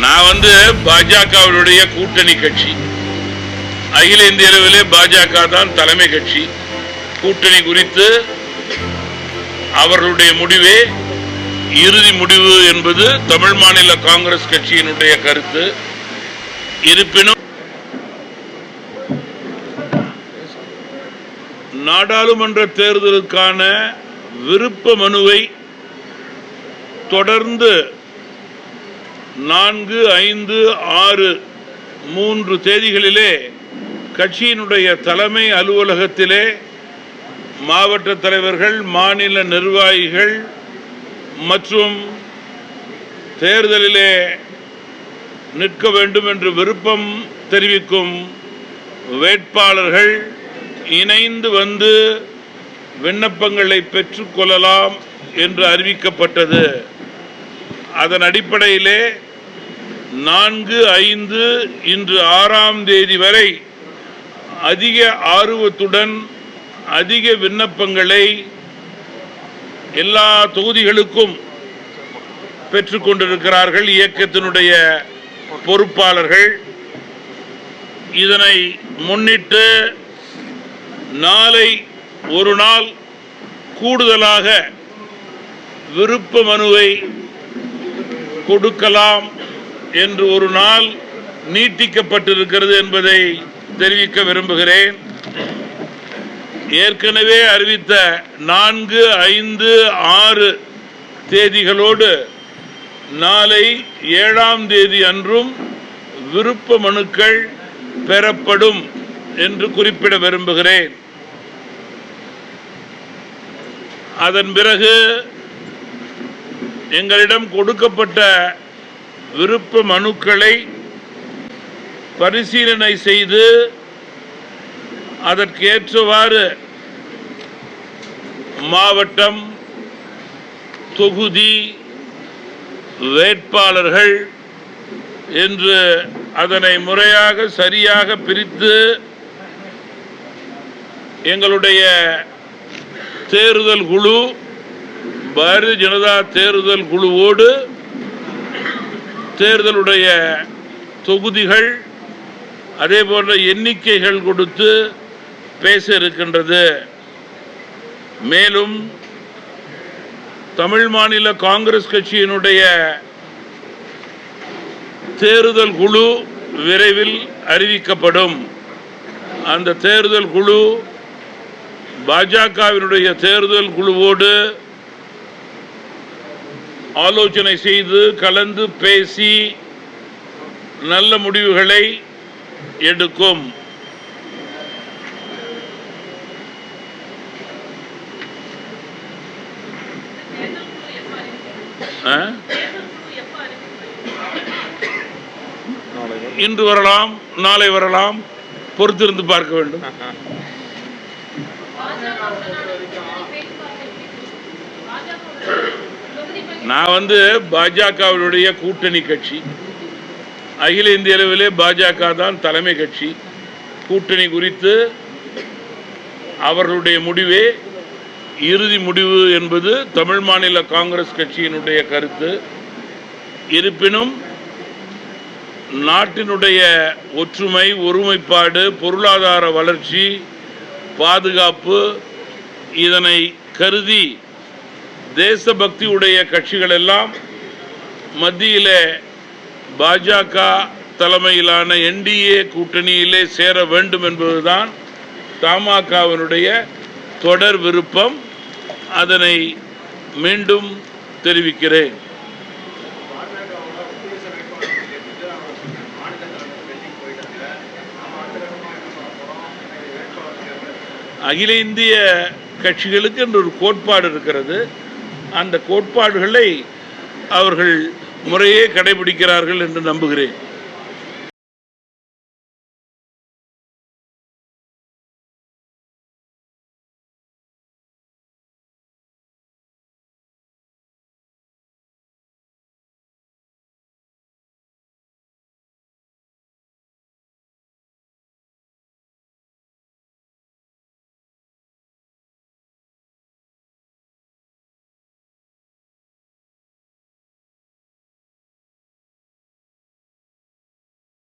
நான் வந்து பாஜகவினுடைய கூட்டணி கட்சி. அகில இந்திய அளவிலே பாஜக தான் தலைமை கட்சி. கூட்டணி குறித்து அவர்களுடைய முடிவே இறுதி முடிவு என்பது தமிழ் மாநில காங்கிரஸ் கட்சியினுடைய கருத்து. இருப்பினும் நாடாளுமன்ற தேர்தலுக்கான விருப்ப மனுவை தொடர்ந்து நான்கு ஐந்து ஆறு மூன்று தேதிகளிலே கட்சியினுடைய தலைமை அலுவலகத்திலே மாவட்ட தலைவர்கள் மாநில நிர்வாகிகள் மற்றும் தேர்தலிலே நிற்க வேண்டும் என்று விருப்பம் தெரிவிக்கும் வேட்பாளர்கள் இணைந்து வந்து விண்ணப்பங்களை பெற்றுக்கொள்ளலாம் என்று அறிவிக்கப்பட்டது. அதன் அடிப்படையிலே நான்கு ஐந்து இன்று ஆறாம் தேதி வரை அதிக ஆர்வத்துடன் அதிக விண்ணப்பங்களை எல்லா தொகுதிகளுக்கும் பெற்றுக்கொண்டிருக்கிறார்கள் இயக்கத்தினுடைய பொறுப்பாளர்கள். இதனை முன்னிட்டு நாளை ஒரு நாள் கூடுதலாக விருப்ப மனுவை கொடுக்கலாம் என்று ஒரு நாள் நீட்டிக்கப்பட்டிருக்கிறது என்பதை தெரிவிக்க விரும்புகிறேன். ஏற்கனவே அறிவித்த நான்கு ஐந்து ஆறு தேதிகளோடு நாளை ஏழாம் தேதி அன்றும் விருப்ப மனுக்கள் பெறப்படும் என்று குறிப்பிட விரும்புகிறேன். அதன் பிறகு எங்களிடம் கொடுக்கப்பட்ட விருப்ப மனுக்களை பரிசீலனை செய்து அதற்கேற்றவாறு மாவட்டம் தொகுதி வேட்பாளர்கள் என்று அதனை முறையாக சரியாக பிரித்து எங்களுடைய தேர்தல் குழு பாரதிய ஜனதா தேர்தல் குழுவோடு தேர்தலுடைய தொகுதிகள் அதே போன்ற எண்ணிக்கைகள் கொடுத்து பேச இருக்கின்றது. மேலும் தமிழ் மாநில காங்கிரஸ் கட்சியினுடைய தேர்தல் குழு விரைவில் அறிவிக்கப்படும். அந்த தேர்தல் குழு பாஜகவினுடைய தேர்தல் குழுவோடு ஆலோசனை செய்து கலந்து பேசி நல்ல முடிவுகளை எடுக்கும். ஆ? இன்று வரலாம் நாளை வரலாம். பொறுத்திருந்து பார்க்க வேண்டும். நான் வந்து பாஜகவினுடைய கூட்டணி கட்சி. அகில இந்திய அளவிலே பாஜக தான் தலைமை கட்சி. கூட்டணி குறித்து அவர்களுடைய முடிவே இறுதி முடிவு என்பது தமிழ் மாநில காங்கிரஸ் கட்சியினுடைய கருத்து. இருப்பினும் நாட்டினுடைய ஒற்றுமை ஒருமைப்பாடு பொருளாதார வளர்ச்சி பாதுகாப்பு இதனை கருதி தேசபக்தி உடைய கட்சிகள் எல்லாம் மத்தியில பாஜக தலைமையிலான என்டிஏ கூட்டணியிலே சேர வேண்டும் என்பதுதான் தமாகவினுடைய தொடர் விருப்பம். அதனை மீண்டும் தெரிவிக்கிறேன். அகில இந்திய கட்சிகளுக்கு என்று ஒரு கோட்பாடு இருக்கிறது. அந்த கோட்பாடுகளை அவர்கள் முறையே கடைபிடிக்கிறார்கள் என்று நம்புகிறேன்.